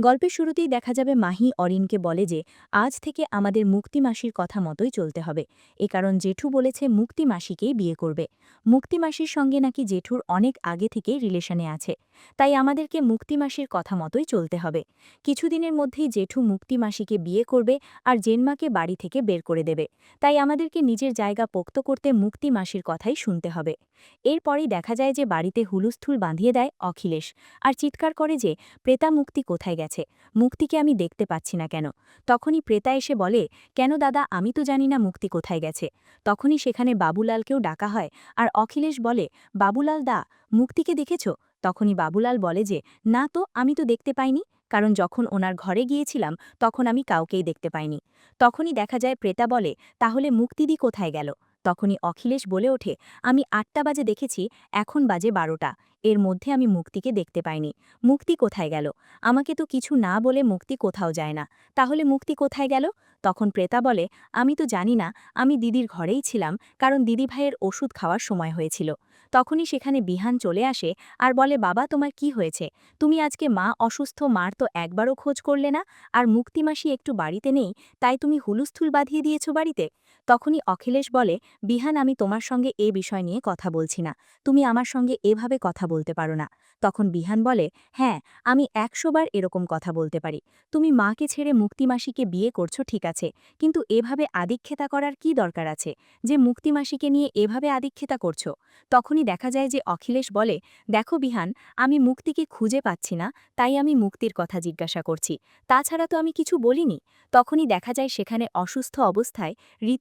গল্পের শুরুতেই দেখা যাবে মাহি অরিনকে বলে যে, আজ থেকে আমাদের মুক্তি মাসির কথা মতোই চলতে হবে। এ কারণ জেঠু বলেছে মুক্তি মাসিকেই বিয়ে করবে। মুক্তি মাসির সঙ্গে নাকি জেঠুর অনেক আগে থেকেই রিলেশনে আছে। তাই আমাদেরকে মুক্তি মাসির কথা মতোই চলতে হবে। কিছুদিনের মধ্যেই জেঠু মুক্তি মাসিকে বিয়ে করবে আর জেনমাকে বাড়ি থেকে বের করে দেবে। তাই আমাদেরকে নিজের জায়গা পোক্ত করতে মুক্তি মাসির কথাই শুনতে হবে। এরপরেই দেখা যায় যে বাড়িতে হুলুস্থুল বাঁধিয়ে দেয় অখিলেশ আর চিৎকার করে যে, প্রেতা মুক্তি কোথায় গেছে? মুক্তিকে আমি দেখতে পাচ্ছি না কেন? তখনই প্রেতা এসে বলে, কেন দাদা, আমি তো জানি না মুক্তি কোথায় গেছে। তখনই সেখানে বাবুলালকেও ডাকা হয় আর অখিলেশ বলে, বাবুলাল দা, মুক্তিকে দেখেছ? তখনই বাবুলাল বলে যে, না তো, আমি তো দেখতে পাইনি। কারণ যখন ওনার ঘরে গিয়েছিলাম, তখন আমি কাউকেই দেখতে পাইনি। তখনই দেখা যায় প্রেতা বলে, তাহলে মুক্তিদি কোথায় গেল? তখনই অখিলেশ বলে ওঠে, আমি আটটা বাজে দেখেছি, এখন বাজে বারোটা। এর মধ্যে আমি মুক্তিকে দেখতে পাইনি। মুক্তি কোথায় গেল? আমাকে তো কিছু না বলে মুক্তি কোথাও যায় না। তাহলে মুক্তি কোথায় গেল? তখন প্রেতা বলে, আমি তো জানি না, আমি দিদির ঘরেই ছিলাম, কারণ দিদি ভাইয়ের ওষুধ খাওয়ার সময় হয়েছিল। তখনই সেখানে বিহান চলে আসে আর বলে, বাবা, তোমার কি হয়েছে? তুমি আজকে মা অসুস্থ, মার তো একবারও খোঁজ করলে না? আর মুক্তিমাসি একটু বাড়িতে নেই, তাই তুমি হুলুস্থুল বাঁধিয়ে দিয়েছ বাড়িতে? তখনই অখিলেশ বলে, বিহান, আমি তোমার সঙ্গে এ বিষয় নিয়ে কথা বলছি না। তুমি আমার সঙ্গে এভাবে কথা বলতে পারো না। তখন বিহান বলে হ্যাঁ আমি একশোবার এরকম কথা বলতে পারি। তুমি মাকে ছেড়ে মুক্তিমাসিকে বিয়ে করছ, ঠিক আছে, কিন্তু এভাবে আদিক্ষেতা করার কি দরকার আছে? যে মুক্তিমাসিকে নিয়ে এভাবে আদিক্ষেতা করছ? তখনই দেখা যায় যে অখিলেশ বলে, দেখো বিহান, আমি মুক্তিকে খুঁজে পাচ্ছি না, তাই আমি মুক্তির কথা জিজ্ঞাসা করছি। তাছাড়া তো আমি কিছু বলিনি। তখনই দেখা যায় সেখানে অসুস্থ অবস্থায়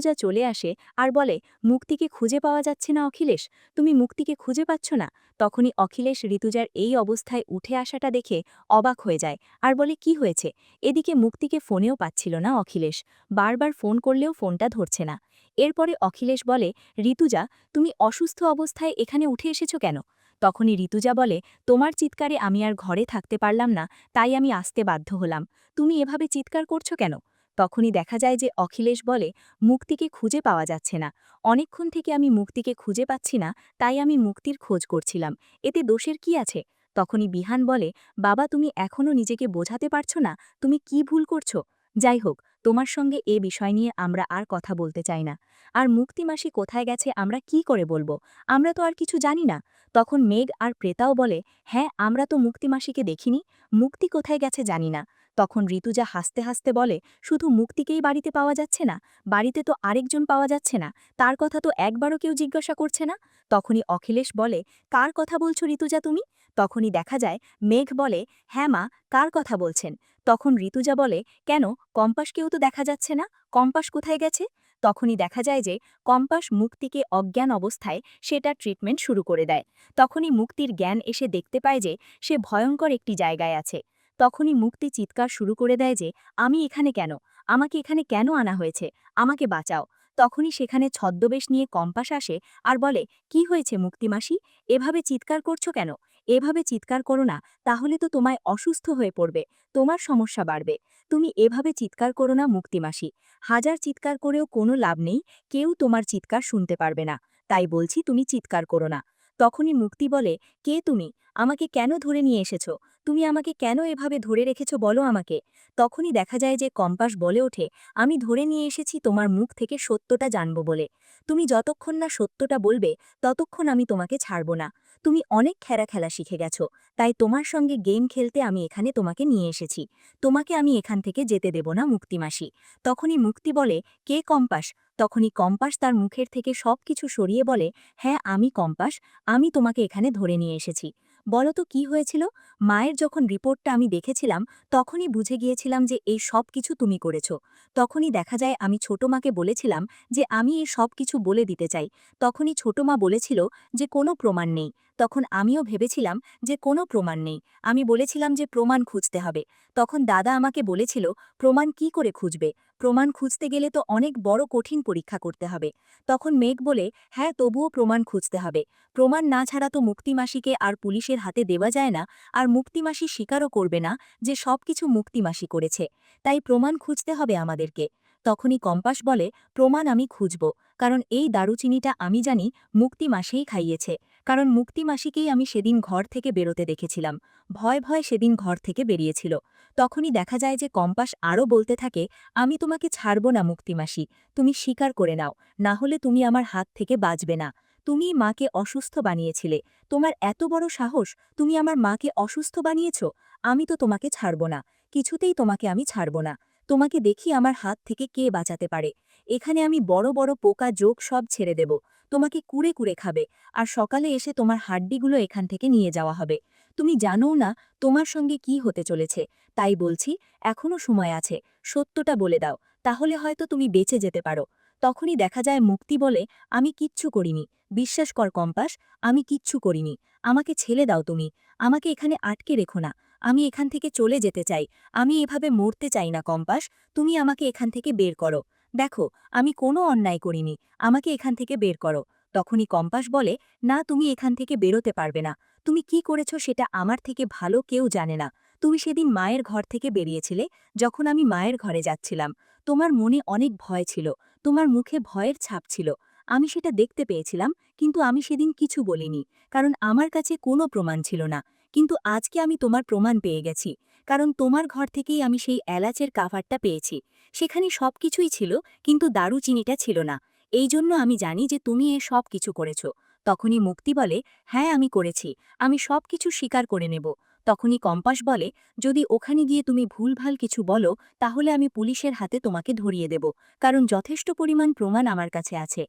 ঋতুজা চলে আসে আর বলে, মুক্তিকে খুঁজে পাওয়া যাচ্ছে না অখিলেশ। তুমি মুক্তিকে খুঁজে পাচ্ছ না? তখনই অখিলেশ ঋতুজার এই অবস্থায় উঠে আসাটা দেখে অবাক হয়ে যায় আর বলে, কি হয়েছে? এদিকে মুক্তিকে ফোনেও পাচ্ছিল না অখিলেশ। বারবার ফোন করলেও ফোনটা ধরছে না। এরপরে অখিলেশ বলে, ঋতুজা, তুমি অসুস্থ অবস্থায় এখানে উঠে এসেছ কেন? তখনই ঋতুজা বলে, তোমার চিৎকারে আমি আর ঘরে থাকতে পারলাম না, তাই আমি আসতে বাধ্য হলাম। তুমি এভাবে চিৎকার করছ কেন? তখনই দেখা যায় যে অখিলেশ বলে, মুক্তিকে খুঁজে পাওয়া যাচ্ছে না। অনেকক্ষণ থেকে আমি মুক্তিকে খুঁজে পাচ্ছি না, তাই আমি মুক্তির খোঁজ করছিলাম। এতে দোষের কি আছে? তখনই বিহান বলে, বাবা, তুমি এখনও নিজেকে বোঝাতে পারছ না। তুমি কি ভুল করছ? যাই হোক, তোমার সঙ্গে এ বিষয় নিয়ে আমরা আর কথা বলতে চাই না। আর মুক্তিমাসি কোথায় গেছে আমরা কি করে বলব? আমরা তো আর কিছু জানি না। তখন মেঘ আর প্রেতাও বলে হ্যাঁ আমরা তো মুক্তিমাসিকে দেখিনি। মুক্তি কোথায় গেছে জানি না। তখন ঋতুজা হাসতে হাসতে বলে, শুধু মুক্তিকেই বাড়িতে পাওয়া যাচ্ছে না, বাড়িতে তো আরেকজন পাওয়া যাচ্ছে না, তার কথা তো একবারও কেউ জিজ্ঞাসা করছে না। তখনই অখিলেশ বলে, কার কথা বলছো ঋতুজা তুমি? তখনই দেখা যায়, মেঘ বলে হ্যাঁ মা, কার কথা বলছেন? তখন ঋতুজা বলে, কেন কম্পাসকেও তো দেখা যাচ্ছে না? কম্পাস কোথায় গেছে? তখনই দেখা যায় যে, কম্পাস মুক্তিকে অজ্ঞান অবস্থায় সেটা ট্রিটমেন্ট শুরু করে দেয়। তখনই মুক্তির জ্ঞান এসে দেখতে পায় যে, সে ভয়ঙ্কর একটি জায়গায় আছে। তখনই মুক্তি চিৎকার শুরু করে দেয় যে, আমি এখানে কেন? আমাকে এখানে কেন আনা হয়েছে? আমাকে বাঁচাও। তখনই সেখানে ছদ্মবেশ নিয়ে কম্পাস আসে আর বলে, কি হয়েছে মুক্তিমাসি এভাবে চিৎকার করছ কেন? এভাবে চিৎকার করো না, তাহলে তো তোমায় অসুস্থ হয়ে পড়বে, তোমার সমস্যা বাড়বে। তুমি এভাবে চিৎকার করো না মুক্তিমাসি হাজার চিৎকার করেও কোনো লাভ নেই, কেউ তোমার চিৎকার শুনতে পারবে না। তাই বলছি তুমি চিৎকার করো না। তখনই মুক্তি বলে, কে তুমি? আমাকে কেন ধরে নিয়ে এসেছ? তুমি আমাকে কেন এভাবে ধরে রেখেছ বলো আমাকে? তখনই দেখা যায় যে কম্পাস বলে ওঠে, আমি ধরে নিয়ে এসেছি তোমার মুখ থেকে সত্যটা জানব বলে। তুমি যতক্ষণ না সত্যটা বলবে, ততক্ষণ আমি তোমাকে ছাড়ব না। তুমি অনেক খেলা খেলা শিখে গেছো, তাই তোমার সঙ্গে গেম খেলতে আমি এখানে তোমাকে নিয়ে এসেছি। তোমাকে আমি এখান থেকে যেতে দেব না মুক্তিমাসি তখনই মুক্তি বলে, কে কম্পাস? তখনই কম্পাস তার মুখের থেকে সব কিছু সরিয়ে বলে হ্যাঁ আমি কম্পাস, আমি তোমাকে এখানে ধরে নিয়ে এসেছি। বলো তো কি হয়েছিল? মায়ের যখন রিপোর্টটা আমি দেখেছিলাম, তখনই বুঝে গিয়েছিলাম যে এই সব কিছু তুমি করেছ। তখনই দেখা যায় আমি ছোট মাকে বলেছিলাম যে, আমি এই সব কিছু বলে দিতে চাই। তখনই ছোট মা বলেছিল যে, কোনো প্রমাণ নেই। তখন আমিও ভেবেছিলাম যে, কোনো প্রমাণ নেই। আমি বলেছিলাম যে, প্রমাণ খুঁজতে হবে। তখন দাদা আমাকে বলেছিল, প্রমাণ কি করে খুঁজবে? প্রমাণ খুঁজতে গেলে তো অনেক বড় কঠিন পরীক্ষা করতে হবে। তখন মেঘ বলে হ্যাঁ তবুও প্রমাণ খুঁজতে হবে। প্রমাণ না ছাড়া তো মুক্তিমাসিকে আর পুলিশের হাতে দেওয়া যায় না, আর মুক্তিমাসি স্বীকারও করবে না যে সব কিছু মুক্তিমাসি করেছে। তাই প্রমাণ খুঁজতে হবে আমাদেরকে। তখনই কম্পাস বলে, প্রমাণ আমি খুঁজব, কারণ এই দারুচিনিটা আমি জানি মুক্তি মাসেই খাইয়েছে। কারণ মুক্তি মাসিকেই আমি সেদিন ঘর থেকে বেরোতে দেখেছিলাম। ভয় ভয় সেদিন ঘর থেকে বেরিয়েছিল। তখনই দেখা যায় যে কম্পাস আরও বলতে থাকে, আমি তোমাকে ছাড়ব না, মুক্তিমাসি। তুমি স্বীকার করে নাও। না হলে তুমি আমার হাত থেকে বাঁচবে না। তুমি মাকে অসুস্থ বানিয়েছিলে। তোমার এত বড় সাহস, তুমি আমার মাকে অসুস্থ বানিয়েছ? আমি তো তোমাকে ছাড়ব না। কিছুতেই তোমাকে আমি ছাড়ব না। তোমাকে দেখি আমার হাত থেকে কে বাঁচাতে পারে। এখানে আমি বড় বড় পোকা যোগ সব ছেড়ে দেব। তোমাকে কুড়ে কুড়ে খাবে। আর সকালে এসে তোমার হাড্ডিগুলো এখান থেকে নিয়ে যাওয়া হবে। তুমি জানোও না তোমার সঙ্গে কি হতে চলেছে। তাই বলছি এখনও সময় আছে, সত্যটা বলে দাও, তাহলে হয়তো তুমি বেঁচে যেতে পারো। তখনই দেখা যায় মুক্তি বলে, আমি কিচ্ছু করিনি। বিশ্বাস কর কম্পাস, আমি কিচ্ছু করিনি। আমাকে ছেলে দাও তুমি। আমাকে এখানে আটকে রেখো না। আমি এখান থেকে চলে যেতে চাই। আমি এভাবে মরতে চাই না কম্পাস। তুমি আমাকে এখান থেকে বের করো। দেখো, আমি কোনো অন্যায় করিনি, আমাকে এখান থেকে বের করো। তখনই কম্পাস বলে, না, তুমি এখান থেকে বেরোতে পারবে না। তুমি কি করেছ সেটা আমার থেকে ভালো কেউ জানে না। তুমি সেদিন মায়ের ঘর থেকে বেরিয়েছিলে, যখন আমি মায়ের ঘরে যাচ্ছিলাম। তোমার মনে অনেক ভয় ছিল, তোমার মুখে ভয়ের ছাপ ছিল। আমি সেটা দেখতে পেয়েছিলাম, কিন্তু আমি সেদিন কিছু বলিনি, কারণ আমার কাছে কোনো প্রমাণ ছিল না। কিন্তু আজকে আমি তোমার প্রমাণ পেয়ে গেছি। কারণ তোমার ঘর থেকেই আমি সেই এলাচের কাভারটা পেয়েছি। সেখানে সব কিছুই ছিল, কিন্তু দারুচিনিটা ছিল না। এই জন্য আমি জানি যে তুমি এ সব কিছু করেছ। তখনই মুক্তি বলে হ্যাঁ আমি করেছি। আমি সব কিছু স্বীকার করে নেব। তখনই কম্পাস বলে, যদি ওখানে গিয়ে তুমি ভুলভাল কিছু বলো, তাহলে আমি পুলিশের হাতে তোমাকে ধরিয়ে দেব, কারণ যথেষ্ট পরিমাণ প্রমাণ আমার কাছে আছে।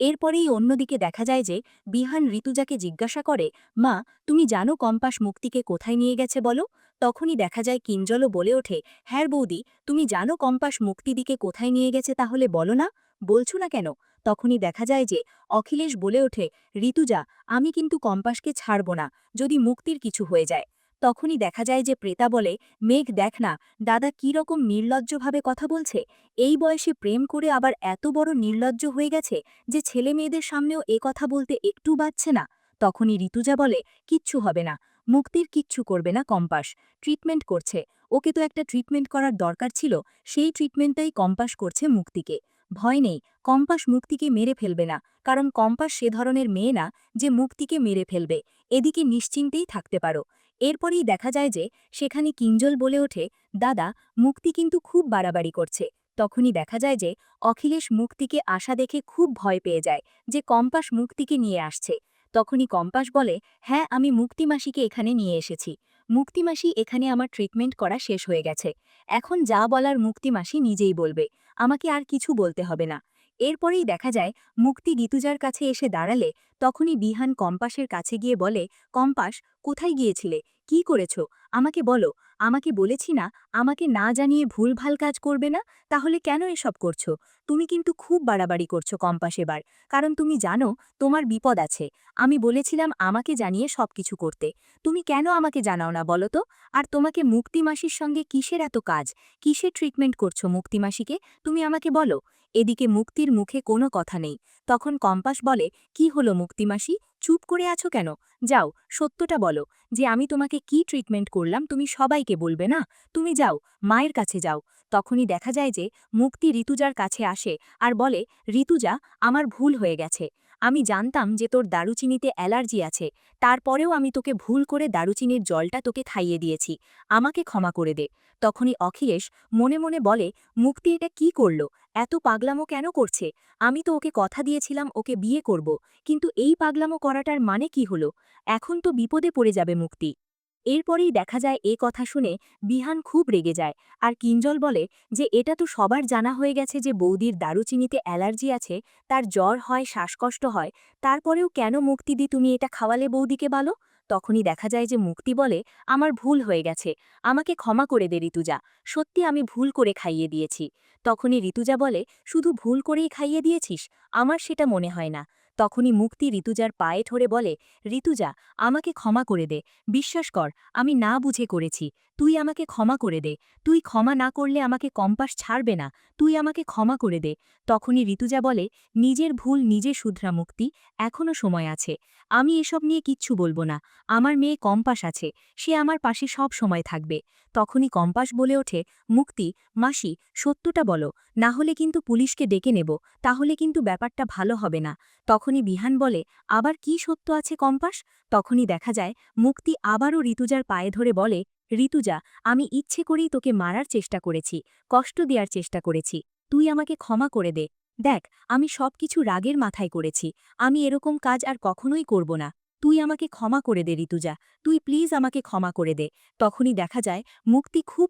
এরপরেই অন্যদিকে দেখা যায় যে, বিহান ঋতুজাকে জিজ্ঞাসা করে, মা, তুমি জানো কম্পাস মুক্তিকে কোথায় নিয়ে গেছে বলো? তখনই দেখা যায় কিঞ্জলও বলে ওঠে হ্যাঁ বৌদি, তুমি জানো কম্পাস মুক্তিদিকে কোথায় নিয়ে গেছে তাহলে বলো না? বলছো না কেন? তখনই দেখা যায় যে অখিলেশ বলে ওঠে, ঋতুজা, আমি কিন্তু কম্পাসকে ছাড়ব না, যদি মুক্তির কিছু হয়ে যায়। তখনই দেখা যায় যে প্রেতা বলে, মেঘ, দেখ না, দাদা কি রকম নির্লজ্জভাবে কথা বলছে। এই বয়সে প্রেম করে আবার এত বড় নির্লজ্জ হয়ে গেছে যে ছেলে মেয়েদের সামনেও এ কথা বলতে একটু বাচ্ছে না। তখনই ঋতুজা বলে, কিচ্ছু হবে না। মুক্তির কিচ্ছু করবে না কম্পাস। ট্রিটমেন্ট করছে। ওকে তো একটা ট্রিটমেন্ট করার দরকার ছিল, সেই ট্রিটমেন্টটাই কম্পাস করছে মুক্তিকে। ভয় নেই, কম্পাস মুক্তিকে মেরে ফেলবে না, কারণ কম্পাস সে ধরনের মেয়ে না যে মুক্তিকে মেরে ফেলবে। এদিকে নিশ্চিন্তেই থাকতে পারো। এরপরেই দেখা যায় যে সেখানে কিঞ্জল বলে ওঠে, দাদা, মুক্তি কিন্তু খুব বাড়াবাড়ি করছে। তখনই দেখা যায় যে অখিলেশ মুক্তিকে আশা দেখে খুব ভয় পেয়ে যায় যে কম্পাস মুক্তিকে নিয়ে আসছে। তখনই কম্পাস বলে হ্যাঁ আমি মুক্তিমাসিকে এখানে নিয়ে এসেছি। মুক্তিমাসি এখানে আমার ট্রিটমেন্ট করা শেষ হয়ে গেছে। এখন যা বলার মুক্তিমাসি নিজেই বলবে। আমাকে আর কিছু বলতে হবে না। এরপরেই দেখা যায়, মুক্তি গীতুজার কাছে এসে দাঁড়ালে, তখনই বিহান কম্পাসের কাছে গিয়ে বলে, কম্পাস, কোথায় গিয়েছিলে? কি করেছ? আমাকে বলো। আমাকে বলেছি না, আমাকে না জানিয়ে ভুলভাল কাজ করবে না? তাহলে কেন এসব করছ? তুমি কিন্তু খুব বাড়াবাড়ি করছ কম্পাস এবার। কারণ তুমি জানো, তোমার বিপদ আছে। আমি বলেছিলাম আমাকে জানিয়ে সব কিছু করতে। তুমি কেন আমাকে জানাও না বলো তো? আর তোমাকে মুক্তিমাসির সঙ্গে কিসের এত কাজ? কিসের ট্রিটমেন্ট করছ মুক্তিমাসিকে তুমি আমাকে বলো। এদিকে মুক্তির মুখে কোনো কথা নেই। তখন কম্পাস বলে, কি হলো মুক্তিমাসি চুপ করে আছো কেন? যাও, সত্যটা বলো, যে আমি তোমাকে কি ট্রিটমেন্ট করলাম তুমি সবাইকে বলবে না? তুমি যাও, মায়ের কাছে যাও। তখনই দেখা যায় যে মুক্তি ঋতুজার কাছে আসে আর বলে, ঋতুজা, আমার ভুল হয়ে গেছে। আমি জানতাম যে তোর দারুচিনিতে অ্যালার্জি আছে। তারপরেও আমি তোকে ভুল করে দারুচিনির জলটা তোকে খাইয়ে দিয়েছি। আমাকে ক্ষমা করে দে। তখনই অখিলেশ মনে মনে বলে, মুক্তি এটা কি করল? এত পাগলামো কেন করছে? আমি তো ওকে কথা দিয়েছিলাম, ওকে বিয়ে করব। কিন্তু এই পাগলামো করাটার মানে কি হলো? এখন তো বিপদে পড়ে যাবে মুক্তি। এরপরেই দেখা যায়, এ কথা শুনে বিহান খুব রেগে যায়। আর কিঞ্জল বলে যে, এটা তো সবার জানা হয়ে গেছে যে, বৌদির দারুচিনিতে অ্যালার্জি আছে, তার জ্বর হয়, শ্বাসকষ্ট হয়, তারপরেও কেন মুক্তি দি তুমি এটা খাওয়ালে বৌদিকে বলো? তখনই দেখা যায় যে মুক্তি বলে, আমার ভুল হয়ে গেছে, আমাকে ক্ষমা করে দে ঋতুজা, সত্যি আমি ভুল করে খাইয়ে দিয়েছি। তখনই ঋতুজা বলে, শুধু ভুল করেই খাইয়ে দিয়েছিস? আমার সেটা মনে হয় না। তখনই মুক্তি ঋতুজার পায়ে ধরে বলে, ঋতুজা, আমাকে ক্ষমা করে দে। বিশ্বাস কর, আমি না বুঝে করেছি। তুই আমাকে ক্ষমা করে দে। তুই ক্ষমা না করলে আমাকে কম্পাস ছাড়বে না। তুই আমাকে ক্ষমা করে দে। তখনই ঋতুজা বলে, নিজের ভুল নিজে শুধরা মুক্তি। এখনও সময় আছে। আমি এসব নিয়ে কিচ্ছু বলব না। আমার মেয়ে কম্পাস আছে। সে আমার পাশে সব সময় থাকবে। তখনই কম্পাস বলে ওঠে, মুক্তি, মাসি, সত্যটা বলো। না হলে কিন্তু পুলিশকে ডেকে নেব। তাহলে কিন্তু ব্যাপারটা ভালো হবে না। তখন যখনই বিহান বলে, আবার কি সত্য আছে কম্পাস? তখনই দেখা যায়, মুক্তি আবারও ঋতুজার পায়ে ধরে বলে, ঋতুজা, আমি ইচ্ছে করেই তোকে মারার চেষ্টা করেছি, কষ্ট দেওয়ার চেষ্টা করেছি, তুই আমাকে ক্ষমা করে দে। দেখ, আমি সবকিছু রাগের মাথায় করেছি, আমি এরকম কাজ আর কখনোই করব না, তুই আমাকে ক্ষমা করে দে ঋতুজা, তুই প্লিজ আমাকে ক্ষমা করে দে। তখনই দেখা যায়, মুক্তি খুব